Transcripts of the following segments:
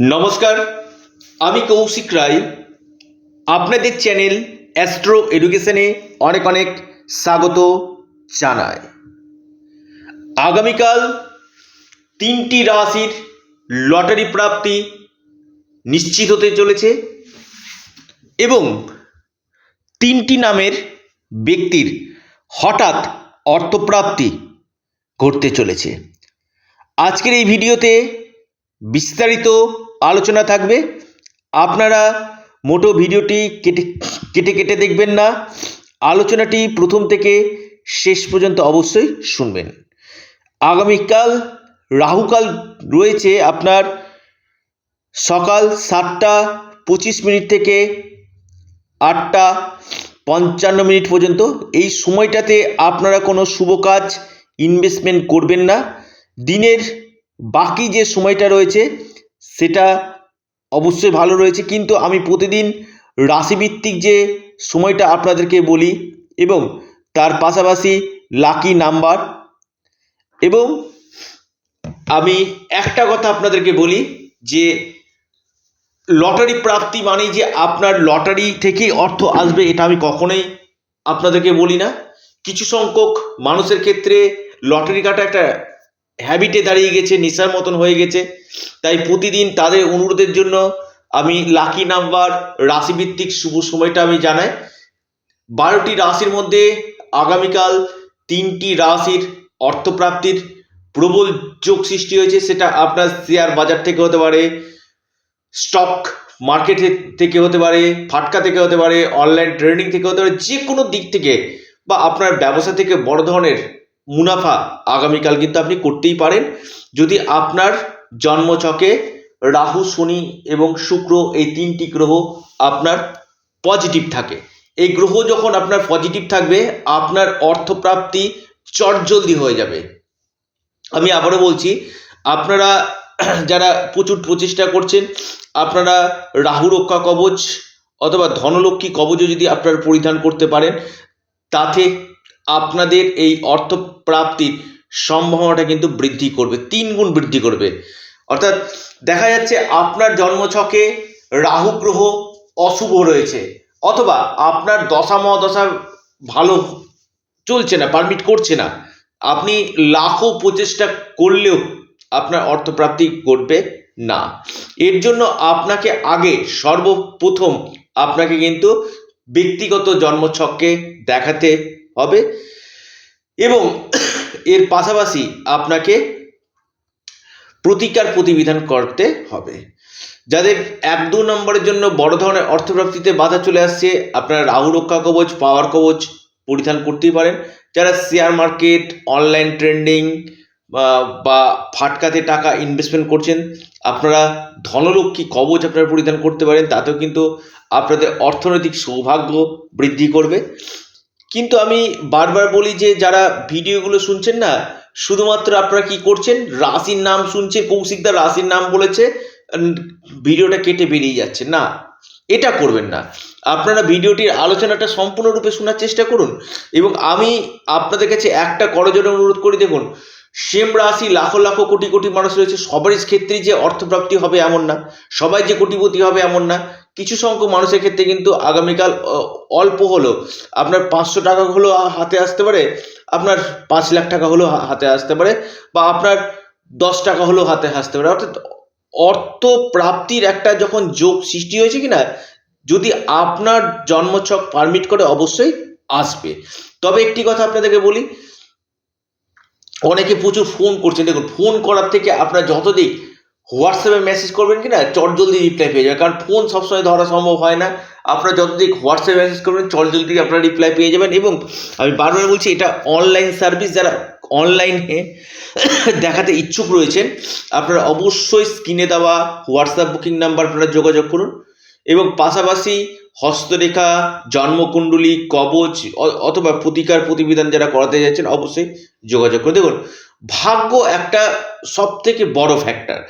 নমস্কার, আমি কৌশিক রায়। আপনাদের চ্যানেল অ্যাস্ট্রো এডুকেশনে অনেক অনেক স্বাগত জানাই। আগামীকাল তিনটি রাশির লটারি প্রাপ্তি নিশ্চিত হতে চলেছে এবং তিনটি নামের ব্যক্তির হঠাৎ অর্থপ্রাপ্তি ঘটতে চলেছে। আজকের এই ভিডিওতে বিস্তারিত আলোচনা থাকবে। আপনারা মোটো ভিডিওটি কেটে কেটে কেটে দেখবেন না। আলোচনাটি প্রথম থেকে শেষ পর্যন্ত অবশ্যই শুনবেন। আগামীকাল, রাহুকাল রয়েছে আপনার সকাল সাতটা পঁচিশ মিনিট থেকে আটটা পঞ্চান্ন মিনিট পর্যন্ত। এই সময়টাতে আপনারা কোনো শুভ কাজ ইনভেস্টমেন্ট করবেন না। দিনের বাকি যে সময়টা রয়েছে সেটা অবশ্যই ভালো রয়েছে, কিন্তু আমি প্রতিদিন রাশিভিত্তিক যে সময়টা আপনাদেরকে বলি এবং তার পাশাপাশি লাকি নাম্বার এবং আমি একটা কথা আপনাদেরকে বলি যে লটারি প্রাপ্তি মানেই যে আপনার লটারি থেকেই অর্থ আসবে এটা আমি কখনোই আপনাদেরকে বলি না। কিছু সংখ্যক মানুষের ক্ষেত্রে লটারি কাটা একটা হ্যাবিটে দাঁড়িয়ে গেছে, নেশার মতন হয়ে গেছে। তাই প্রতিদিন তাদের অনুরোধের জন্য আমি লাকি নাম্বার রাশিভিত্তিক শুভ সময়টা আমি জানাই। বারোটি রাশির মধ্যে আগামীকাল তিনটি রাশির অর্থপ্রাপ্তির প্রবল যোগ সৃষ্টি হয়েছে, সেটা আপনার শেয়ার বাজার থেকে হতে পারে স্টক মার্কেট থেকে হতে পারে, ফাটকা থেকে হতে পারে অনলাইন ট্রেডিং থেকে হতে পারে যে কোনো দিক থেকে বা আপনার ব্যবসা থেকে বড় ধরনের মুনাফা আগামীকাল কিন্তু আপনি করতেই পারেন। যদি আপনার জন্মছকে রাহু, শনি এবং শুক্র এই তিনটি গ্রহ আপনার পজিটিভ থাকে। এই গ্রহ যখন আপনার পজিটিভ থাকবে, আপনার অর্থপ্রাপ্তি চটজলদি হয়ে যাবে। আমি আবারও বলছি, আপনারা যারা প্রচুর প্রচেষ্টা করছেন, আপনারা রাহু রক্ষা কবচ অথবা ধনলক্ষ্মী কবচও যদি আপনারা পরিধান করতে পারেন, তাতে আপনাদের এই অর্থ প্রাপ্তির সম্ভাবনাটা কিন্তু বৃদ্ধি করবে তিন গুণ বৃদ্ধি করবে। অর্থাৎ দেখা যাচ্ছে আপনার জন্মছকে রাহু গ্রহ অশুভ রয়েছে, অথবা আপনার দশা মহাদশা ভালো চলছে না, পারমিট করছে না। আপনি লাখো প্রচেষ্টা করলেও আপনার অর্থপ্রাপ্তি ঘটবে না। এর জন্য আপনাকে আগে সর্বপ্রথম আপনাকে কিন্তু ব্যক্তিগত জন্মছককে দেখাতে হবে এবং এর পাশাপাশি আপনাকে প্রতিকার প্রতিবিধান করতে হবে। যাদের এক দু নম্বরের জন্য বড় ধরনের অর্থপ্রাপ্তিতে বাধা চলে আসছে, আপনারা রাহু রক্ষা কবচ, পাওয়ার কবচ পরিধান করতেই পারেন। যারা শেয়ার মার্কেট অনলাইন ট্রেন্ডিং বা ফাটকাতে টাকা ইনভেস্টমেন্ট করছেন, আপনারা ধনলক্ষ্মী কবচ আপনারা পরিধান করতে পারেন, তাতেও কিন্তু আপনাদের অর্থনৈতিক সৌভাগ্য বৃদ্ধি করবে। কিন্তু আমি বারবার বলি যে, যারা ভিডিওগুলো শুনছেন না, শুধুমাত্র আপনারা কি করছেন? রাশির নাম শুনছেন কৌশিকদা রাশির নাম বলেছে ভিডিওটা কেটে বেরিয়ে যাচ্ছে। না, এটা করবেন না। আপনারা ভিডিওটির আলোচনাটা সম্পূর্ণরূপে শোনার চেষ্টা করুন এবং আমি আপনাদের কাছে একটা করজোড়ে অনুরোধ করি, দেখুন সেম রাশি, লাখো লাখো, কোটি কোটি মানুষ রয়েছে। সবারই ক্ষেত্রেই যে অর্থপ্রাপ্তি হবে এমন না। সবাই যে কোটিপতি হবে এমন না। কিছু সংখ্যক মানুষের ক্ষেত্রে কিন্তু আগামীকাল অল্প হলো আপনার পাঁচশো টাকা হলেও হাতে আসতে পারে, আপনার পাঁচ লাখ টাকা হলেও হাতে আসতে পারে, বা আপনার দশ টাকা হলেও হাতে আসতে পারে। অর্থাৎ অর্থ প্রাপ্তির একটা যখন যোগ সৃষ্টি হয়েছে কিনা, যদি আপনার জন্মছক পারমিট করে অবশ্যই আসবে। তবে একটি কথা আপনাদেরকে বলি অনেকে প্রচুর ফোন করছেন। দেখুন ফোন করার থেকে আপনার যতদিক হোয়াটসঅ্যাপে মেসেজ করবেন কি না চট জলদি রিপ্লাই পেয়ে যাবেন। কারণ ফোন সবসময় ধরা সম্ভব হয় না। আপনারা যতদিক হোয়াটসঅ্যাপে মেসেজ করবেন, চট জলদি আপনারা রিপ্লাই পেয়ে যাবেন এবং আমি বারবার বলছি, এটা অনলাইন সার্ভিস যারা অনলাইনে দেখাতে ইচ্ছুক রয়েছেন, আপনারা অবশ্যই স্ক্রিনে দেওয়া হোয়াটসঅ্যাপ বুকিং নাম্বার আপনারা যোগাযোগ করুন। এবং পাশাপাশি হস্তরেখা, জন্মকুণ্ডলী, কবচ অথবা প্রতিকার প্রতিবিধান যারা করাতে যাচ্ছেন, অবশ্যই যোগাযোগ করে দেখুন, ভাগ্য একটা সব থেকে বড় ফ্যাক্টর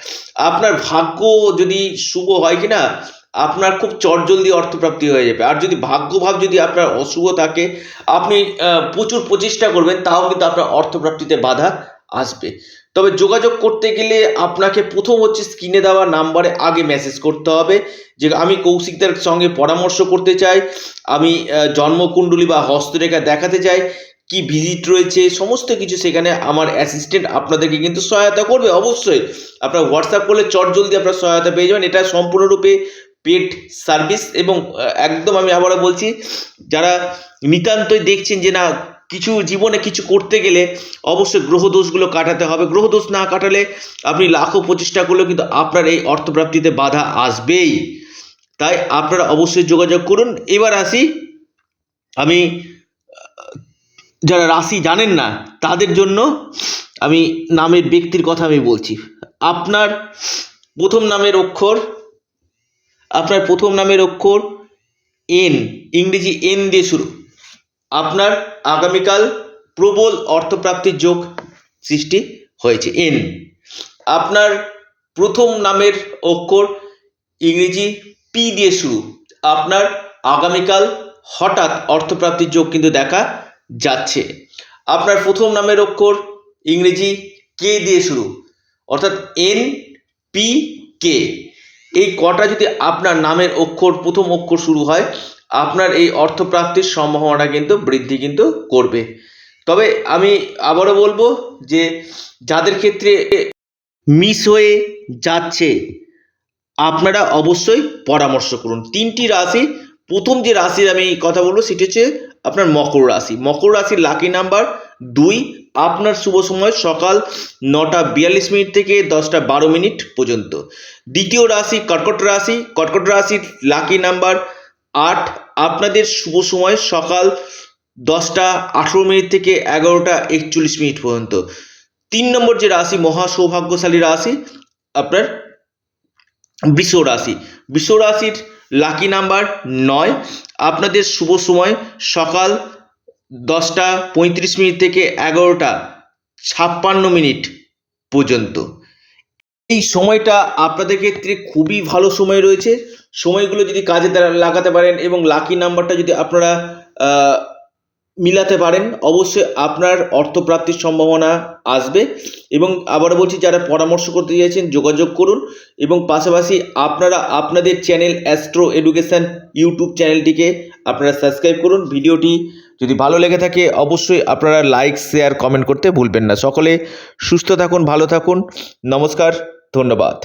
আপনার ভাগ্য যদি শুভ হয় কিনা, আপনার খুব চটজলদি অর্থপ্রাপ্তি হয়ে যাবে। আর যদি ভাগ্যভাব যদি আপনার অশুভ থাকে, আপনি প্রচুর প্রচেষ্টা করবেন, তাও কিন্তু আপনার অর্থপ্রাপ্তিতে বাধা আসবে। তবে যোগাযোগ করতে গেলে আপনাকে প্রথম হচ্ছে স্ক্রিনে দেওয়া নাম্বারে আগে মেসেজ করতে হবে। যে আমি কৌশিকদের সঙ্গে পরামর্শ করতে চাই, আমি জন্মকুণ্ডলী বা হস্তরেখা দেখাতে চাই, কি ভিজিট রয়েছে, সমস্ত কিছু সেখানে আমার অ্যাসিস্ট্যান্ট আপনাদেরকে কিন্তু সহায়তা করবে। অবশ্যই আপনার হোয়াটসঅ্যাপ করলে চট জলদি আপনার সহায়তা পেয়ে যাবেন। এটা সম্পূর্ণরূপে পেড সার্ভিস এবং একদম আমি আবারও বলছি, যারা নিতান্তই দেখছেন যে না কিছু জীবনে কিছু করতে গেলে অবশ্যই গ্রহদোষগুলো কাটাতে হবে। গ্রহদোষ না কাটালে আপনি লাখো প্রচেষ্টা করলেও কিন্তু আপনার এই অর্থপ্রাপ্তিতে বাধা আসবেই। তাই আপনারা অবশ্যই যোগাযোগ করুন। এবার আসি আমি, যারা রাশি জানেন না, তাদের জন্য আমি নামের ব্যক্তির কথা আমি বলছি। আপনার প্রথম নামের অক্ষর, আপনার প্রথম নামের অক্ষর এন ইংরেজি এন দিয়ে শুরু। আপনার আগামীকাল প্রবল অর্থপ্রাপ্তির যোগ সৃষ্টি হয়েছে। এন আপনার প্রথম নামের অক্ষর ইংরেজি পি দিয়ে শুরু। আপনার আগামীকাল হঠাৎ অর্থপ্রাপ্তির যোগ কিন্তু দেখা যাচ্ছে। আপনার প্রথম নামের অক্ষর ইংরেজি কে দিয়ে শুরু। অর্থাৎ এন পি কে এই কটা যদি আপনার নামের অক্ষর, প্রথম অক্ষর শুরু হয় আপনার এই অর্থপ্রাপ্তির সম্ভাবনা কিন্তু বৃদ্ধি কিন্তু করবে। তবে আমি আবারও বলব যে যাদের ক্ষেত্রে মিস হয়ে যাচ্ছে, আপনারা অবশ্যই পরামর্শ করুন। তিনটি রাশি, প্রথম যে রাশির আমি কথা বলব সেটি হচ্ছে আপনার মকর রাশি। মকর রাশির লাকি নাম্বার দুই, আপনার শুভ সময় সকাল নটা বিয়াল্লিশ মিনিট থেকে দশটা বারো মিনিট পর্যন্ত। দ্বিতীয় রাশি কর্কট রাশি, কর্কট রাশির লাকি নাম্বার আট। আপনাদের শুভ সময় সকাল দশটা আঠেরো মিনিট থেকে এগারোটা একচল্লিশ মিনিট পর্যন্ত। তিন নম্বর যে রাশি, মহা সৌভাগ্যশালী রাশি, আপনার বৃষ রাশি। বৃষ রাশির লাকি নাম্বার নয়। আপনাদের শুভ সময় সকাল দশটা পঁয়ত্রিশ মিনিট থেকে এগারোটা ছাপ্পান্ন মিনিট পর্যন্ত। এই সময়টা আপনাদের ক্ষেত্রে খুবই ভালো সময় রয়েছে। সময়গুলো যদি কাজে লাগাতে পারেন এবং লাকি নাম্বারটা যদি আপনারা মিলাতে পারেন, অবশ্যই আপনার অর্থপ্রাপ্তির সম্ভাবনা আসবে। এবং আবার বলছি, যারা পরামর্শ করতে চাইছেন, যোগাযোগ করুন। এবং পাশাপাশি আপনারা আপনাদের চ্যানেল অ্যাস্ট্রো এডুকেশন ইউটিউব চ্যানেলটিকে আপনারা সাবস্ক্রাইব করুন। ভিডিওটি যদি ভালো লেগে থাকে, অবশ্যই আপনারা লাইক শেয়ার কমেন্ট করতে ভুলবেন না। সকলে সুস্থ থাকুন, ভালো থাকুন। নমস্কার। ধন্যবাদ।